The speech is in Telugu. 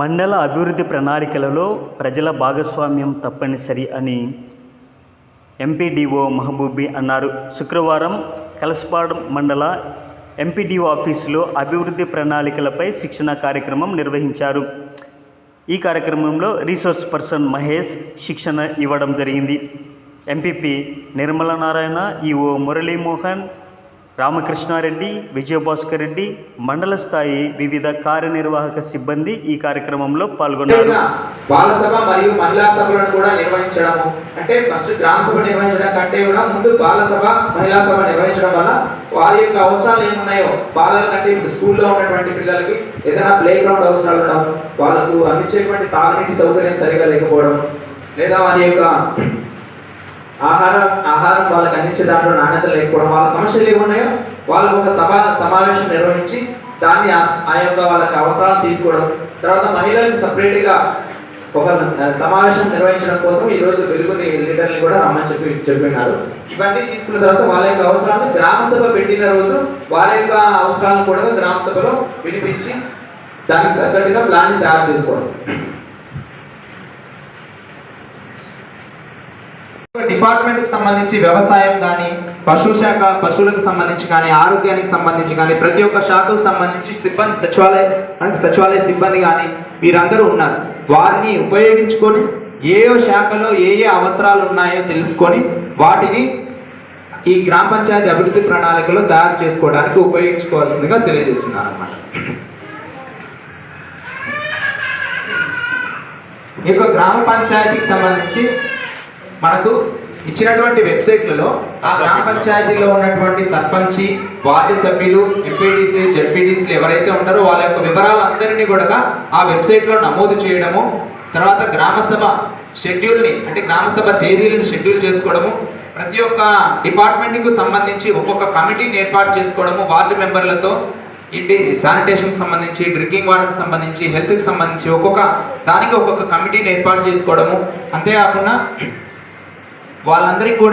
మండల అభివృద్ధి ప్రణాళికలలో ప్రజల భాగస్వామ్యం తప్పనిసరి అని ఎంపీడీఓ మహబూబీ అన్నారు. శుక్రవారం కలసపాడు మండల ఎంపీడీఓ ఆఫీసులో అభివృద్ధి ప్రణాళికలపై శిక్షణ కార్యక్రమం నిర్వహించారు. ఈ కార్యక్రమంలో రీసోర్స్ పర్సన్ మహేష్ శిక్షణ ఇవ్వడం జరిగింది. ఎంపీపీ నిర్మల నారాయణ ఈఓ మురళీమోహన్ రామకృష్ణారెడ్డి విజయభాస్కర్ రెడ్డి మండల స్థాయి వివిధ కార్యనిర్వాహక సిబ్బంది ఈ కార్యక్రమంలో పాల్గొన్నారు. బాలసభ బాల సభ మరియు మహిళా సభలను కూడా నిర్వహించడము అంటే ఫస్ట్ గ్రామ సభ నిర్వహించడం కంటే కూడా ముందు బాల సభ మహిళా సభ నిర్వహించడం వల్ల వారి యొక్క అవసరాలు ఏమున్నాయో బాలల కంటే ఇప్పుడు స్కూల్లో ఉన్నటువంటి పిల్లలకి ఏదైనా ప్లే గ్రౌండ్ అవసరాలు ఉండడం వాళ్ళకు అందించేటువంటి తాగునీటి సౌకర్యం సరిగా లేకపోవడం లేదా వారి యొక్క ఆహారం ఆహారం వాళ్ళకి అందించే దాంట్లో నాణ్యత లేకపోవడం వాళ్ళ సమస్యలు ఏమున్నాయో వాళ్ళకు ఒక సభ సమావేశం నిర్వహించి దాన్ని ఆ- ఆ యొక్క వాళ్ళకి అవసరాలు తీసుకోవడం. తర్వాత మహిళలకు సపరేట్గా ఒక సమావేశం నిర్వహించడం కోసం ఈరోజు వెలుగుని వెలుగు లీడర్ని కూడా రమ్మని చెప్పి చెప్పినారు. ఇవన్నీ తీసుకున్న తర్వాత వాళ్ళ యొక్క అవసరాలను గ్రామ సభ పెట్టిన రోజు వాళ్ళ యొక్క అవసరాలను కూడా గ్రామ సభలో వినిపించి దానికి తగ్గట్టుగా ప్లాన్ని తయారు చేసుకోవడం. డిపార్ట్మెంట్కి సంబంధించి వ్యవసాయం కానీ పశు శాఖ పశువులకు సంబంధించి కానీ ఆరోగ్యానికి సంబంధించి కానీ ప్రతి ఒక్క శాఖకు సంబంధించి సిబ్బంది సచివాలయ మనకి సచివాలయ సిబ్బంది కానీ వీరందరూ ఉన్నారు. వారిని ఉపయోగించుకొని ఏ శాఖలో ఏ ఏ అవసరాలు ఉన్నాయో తెలుసుకొని వాటిని ఈ గ్రామ పంచాయతీ అభివృద్ధి ప్రణాళికలో తయారు చేసుకోవడానికి ఉపయోగించుకోవాల్సిందిగా తెలియజేస్తున్నారు అన్నమాట ఈ యొక్క గ్రామ పంచాయతీకి సంబంధించి మనకు ఇచ్చినటువంటి వెబ్సైట్లలో ఆ గ్రామ పంచాయతీలో ఉన్నటువంటి సర్పంచి వార్డు సభ్యులు ఎంపీటీసీ జడ్పీటీసీలు ఎవరైతే ఉంటారో వాళ్ళ యొక్క వివరాలందరినీ కూడా ఆ వెబ్సైట్లో నమోదు చేయడము తర్వాత గ్రామ సభ షెడ్యూల్ని అంటే గ్రామ సభ తేదీలను షెడ్యూల్ చేసుకోవడము ప్రతి ఒక్క డిపార్ట్మెంట్కు సంబంధించి ఒక్కొక్క కమిటీని ఏర్పాటు చేసుకోవడము వార్డు మెంబర్లతో ఇంటి శానిటేషన్ సంబంధించి డ్రింకింగ్ వాటర్కి సంబంధించి హెల్త్కి సంబంధించి ఒక్కొక్క దానికి ఒక్కొక్క కమిటీని ఏర్పాటు చేసుకోవడము అంతేకాకుండా వాళ్ళందరికీ కూడా